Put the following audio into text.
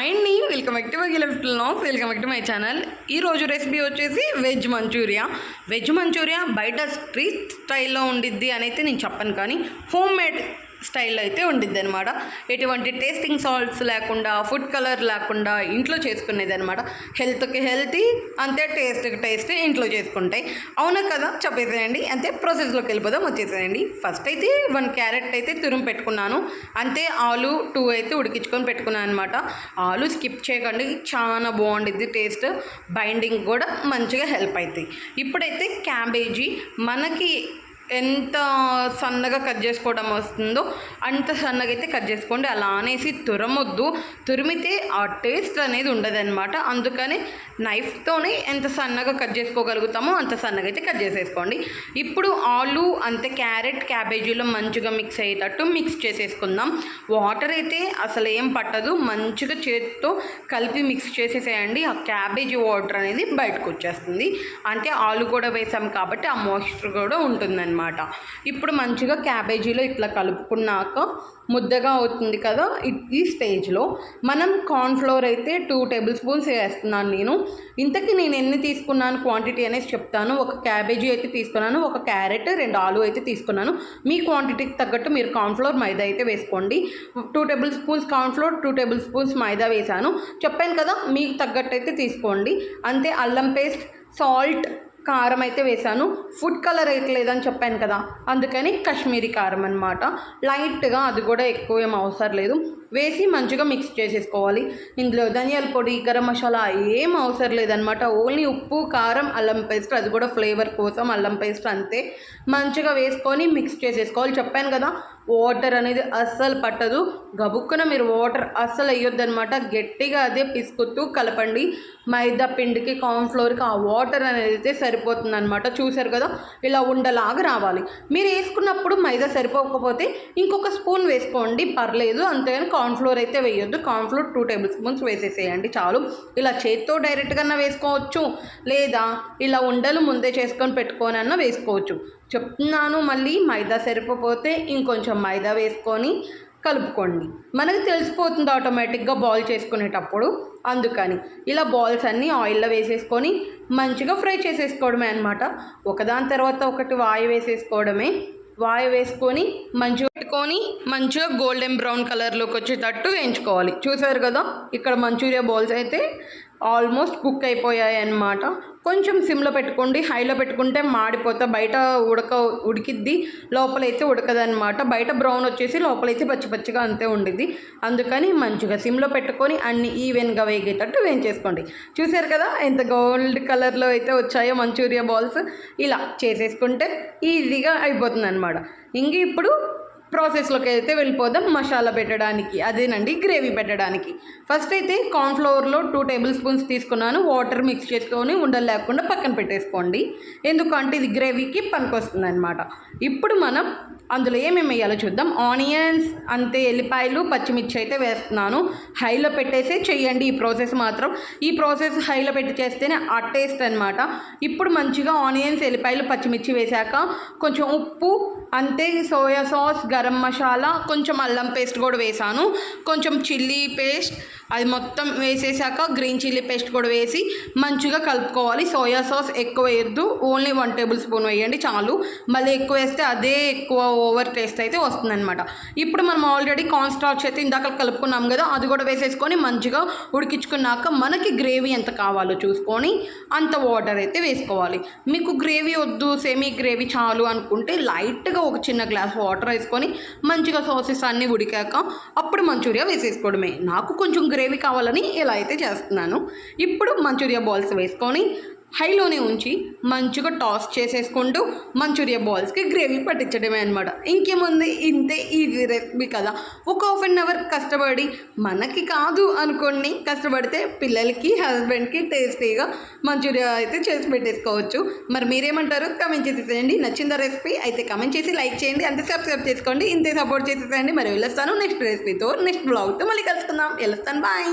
అండి welcome back to my నాఫ్ welcome back to my channel. ఈ రోజు రెసిపీ వచ్చేసి వెజ్ మంచూరియా. వెజ్ మంచూరియా బయట స్ట్రీట్ స్టైల్లో ఉండిద్ది అని అయితే నేను చెప్పను కానీ హోమ్ మేడ్ స్టైల్లో అయితే ఉండిద్ది అనమాట ఎటువంటి టేస్టింగ్ సాల్ట్స్ లేకుండా ఫుడ్ కలర్ లేకుండా ఇంట్లో చేసుకునేది అనమాట హెల్త్కి హెల్తీ అంతే టేస్ట్కి టేస్ట్ ఇంట్లో చేసుకుంటాయి. అవునా కదా? చెప్పేసేయండి. అంతే ప్రాసెస్లోకి వెళ్ళిపోదాం వచ్చేసేయండి. ఫస్ట్ అయితే వన్ క్యారెట్ అయితే తురుము పెట్టుకున్నాను. అంతే ఆలు టూ అయితే ఉడికించుకొని పెట్టుకున్నాను అనమాట ఆలు స్కిప్ చేయకండి. చాలా బాగుండిద్ది టేస్ట్ బైండింగ్ కూడా మంచిగా హెల్ప్ అవుతాయి ఇప్పుడైతే క్యాబేజీ మనకి ఎంత సన్నగా కట్ చేసుకోవడం వస్తుందో అంత సన్నగా అయితే కట్ చేసుకోండి. అలా అనేసి తురమొద్దు. తురిమితే ఆ టేస్ట్ అనేది ఉండదన్నమాట. అందుకని నైఫ్తోనే ఎంత సన్నగా కట్ చేసుకోగలుగుతామో అంత సన్నగా అయితే కట్ చేసేసుకోండి. ఇప్పుడు ఆలు అంతే క్యారెట్ క్యాబేజీలో మంచిగా మిక్స్ అయ్యేటట్టు మిక్స్ చేసేసుకుందాం. వాటర్ అయితే అసలు ఏం పట్టదు. మంచిగా చేతితో కలిపి మిక్స్ చేసేసేయండి. ఆ క్యాబేజీ వాటర్ అనేది బయటకు వచ్చేస్తుంది అంటే ఆలు కూడా వేసాం కాబట్టి ఆ మాయిశ్చర్ కూడా ఉంటుందన్నమాట. ఇప్పుడు మంచిగా క్యాబేజీలో ఇట్లా కలుపుకున్నాక ముద్దగా అవుతుంది కదా ఈ స్టేజ్లో. మనం కార్న్ఫ్లోర్ అయితే టూ టేబుల్ స్పూన్స్ వేస్తున్నాను నేను. ఇంతకీ నేను ఎన్ని తీసుకున్నాను క్వాంటిటీ అనేసి చెప్తాను. ఒక క్యాబేజీ అయితే తీసుకున్నాను ఒక క్యారెట్ రెండు ఆలు అయితే తీసుకున్నాను. మీ క్వాంటిటీకి తగ్గట్టు మీరు కార్న్ఫ్లోర్ మైదా అయితే వేసుకోండి. Two tablespoons cornflour two tablespoons మైదా వేసాను చెప్పాను కదా మీకు తగ్గట్టు అయితే తీసుకోండి. అంతే అల్లం పేస్ట్ సాల్ట్ కారం అయితే వేసాను ఫుడ్ కలర్ అయితే లేదని చెప్పాను కదా. అందుకని కాశ్మీరీ కారం అనమాట లైట్గా అది కూడా ఎక్కువ ఏం అవసరం లేదు. వేసి మంచిగా మిక్స్ చేసేసుకోవాలి. ఇందులో ధనియాల పొడి గరం మసాలా ఏం అవసరం లేదనమాట ఓన్లీ ఉప్పు కారం అల్లం పేస్ట్ అది కూడా ఫ్లేవర్ కోసం అల్లం పేస్ట్ అంతే. మంచిగా వేసుకొని మిక్స్ చేసేసుకోవాలి. చెప్పాను కదా వాటర్ అనేది అస్సలు పట్టదు. గబుక్కున మీరు వాటర్ అస్సలు వేయొద్దు అనమాట గట్టిగా అదే పిసుకుతూ కలపండి. మైదా పిండికి కార్న్ఫ్లోర్కి ఆ వాటర్ అనేది అయితే సరిపోతుంది అనమాట చూసారు కదా? ఇలా ఉండలాగా రావాలి. మీరు వేసుకున్నప్పుడు మైదా సరిపోకపోతే ఇంకొక స్పూన్ వేసుకోండి. పర్లేదు అంతేగాని కార్న్ఫ్లోర్ అయితే వేయొద్దు. కార్న్ఫ్లోర్ టూ టేబుల్ స్పూన్స్ వేసేసేయండి చాలు. ఇలా చేత్తో డైరెక్ట్గా వేసుకోవచ్చు. లేదా ఇలా ఉండలు ముందే చేసుకొని పెట్టుకోనన్నా వేసుకోవచ్చు. చెప్తున్నాను మళ్ళీ మైదా సరిపోతే ఇంకొంచెం మైదా వేసుకొని కలుపుకోండి. మనకు తెలిసిపోతుంది ఆటోమేటిక్గా బాల్ చేసుకునేటప్పుడు. అందుకని ఇలా బాల్స్ అన్నీ ఆయిల్లో వేసేసుకొని మంచిగా ఫ్రై చేసేసుకోవడమే అనమాట ఒకదాని తర్వాత ఒకటి వాయి వేసేసుకోవడమే. వాయి వేసుకొని మంచిగా పెట్టుకొని మంచిగా గోల్డెన్ బ్రౌన్ కలర్లోకి వచ్చేటట్టు వేయించుకోవాలి. చూసారు కదా ఇక్కడ మంచూరియా బాల్స్ అయితే ఆల్మోస్ట్ కుక్ అయిపోయాయి అన్నమాట. కొంచెం సిమ్లో పెట్టుకోండి హైలో పెట్టుకుంటే మాడిపోతా బయట ఉడక ఉడికిద్ది లోపలైతే ఉడకదన్నమాట. బయట బ్రౌన్ వచ్చేసి లోపలైతే పచ్చి పచ్చిగా అంతే ఉండిద్ది. అందుకని మంచిగా సిమ్లో పెట్టుకొని అన్ని ఈవెన్గా వేగేటట్టు వేయించేసుకోండి. చూసారు కదా ఎంత గోల్డ్ కలర్లో అయితే వచ్చాయో మంచూరియా బాల్స్. ఇలా చేసేసుకుంటే ఈజీగా అయిపోతుంది అనమాట ఇంక ఇప్పుడు ప్రాసెస్లోకి అయితే వెళ్ళిపోదాం మసాలా పెట్టడానికి. అదేనండి గ్రేవీ పెట్టడానికి. ఫస్ట్ అయితే కార్న్ఫ్లవర్లో టూ టేబుల్ స్పూన్స్ తీసుకున్నాను. వాటర్ మిక్స్ చేసుకొని ఉండలు లేకుండా పక్కన పెట్టేసుకోండి. ఎందుకంటే ఇది గ్రేవీకి పనికొస్తుంది అనమాట ఇప్పుడు మనం అందులో ఏమేమి వేయాలో చూద్దాం. ఆనియన్స్ అంతే ఎల్లిపాయలు పచ్చిమిర్చి అయితే వేస్తున్నాను. హైలో పెట్టేసే చేయండి. ఈ ప్రాసెస్ మాత్రం ఈ ప్రాసెస్ హైలో పెట్టి చేస్తేనే ఆ టేస్ట్ అనమాట ఇప్పుడు మంచిగా ఆనియన్స్ ఎల్లిపాయలు పచ్చిమిర్చి వేశాక కొంచెం ఉప్పు అంతే సోయా సాస్ గరం మసాలా కొంచెం అల్లం పేస్ట్ కూడా వేసాను. కొంచెం చిల్లీ పేస్ట్ అది మొత్తం వేసేసాక గ్రీన్ చిల్లీ పేస్ట్ కూడా వేసి మంచిగా కలుపుకోవాలి. సోయా సాస్ ఎక్కువ వేయద్దు. ఓన్లీ వన్ టేబుల్ స్పూన్ వేయండి చాలు. మళ్ళీ ఎక్కువ వేస్తే అదే ఎక్కువ ఓవర్ టేస్ట్ అయితే వస్తుందన్నమాట. ఇప్పుడు మనం ఆల్రెడీ కార్న్ స్టార్చ్ అయితే ఇందాక కలుపుకున్నాం కదా అది కూడా వేసేసుకొని మంచిగా ఉడికించుకున్నాక మనకి గ్రేవీ ఎంత కావాలో చూసుకొని అంత వాటర్ అయితే వేసుకోవాలి. మీకు గ్రేవీ వద్దు సెమీ గ్రేవీ చాలు అనుకుంటే లైట్గా ఒక చిన్న గ్లాస్ వాటర్ వేసుకొని మంచిగా సాసెస్ అన్నీ ఉడికాక అప్పుడు మంచూరియా వేసేసుకోవడమే. నాకు కొంచెం గ్రేవీ కావాలని ఇలా అయితే చేస్తున్నాను. ఇప్పుడు మంచూరియా బాల్స్ వేసుకొని హైలోనే ఉంచి మంచిగా టాస్ చేసేసుకుంటూ మంచూరియా బాల్స్కి గ్రేవీ పట్టించడమే అనమాట ఇంకేముంది? ఇంతే ఈజీ రెసిపీ కదా ఒక హాఫ్ అన్ అవర్ కష్టపడి మనకి కాదు అనుకోండి కష్టపడితే పిల్లలకి హస్బెండ్కి టేస్టీగా మంచూరియా అయితే చేసి పెట్టేసుకోవచ్చు. మరి మీరేమంటారు? కమెంట్ చేసేసేయండి నచ్చిందా రెసిపీ? అయితే కమెంట్ చేసి లైక్ చేయండి. అంతే సబ్స్క్రైబ్ చేసుకోండి. ఇంతే సపోర్ట్ చేసేసేయండి మరి వెళ్ళొస్తాను నెక్స్ట్ రెసిపీతో నెక్స్ట్ బ్లాగ్తో మళ్ళీ కలుసుకుందాం. వెళ్ళొస్తాను. బాయ్!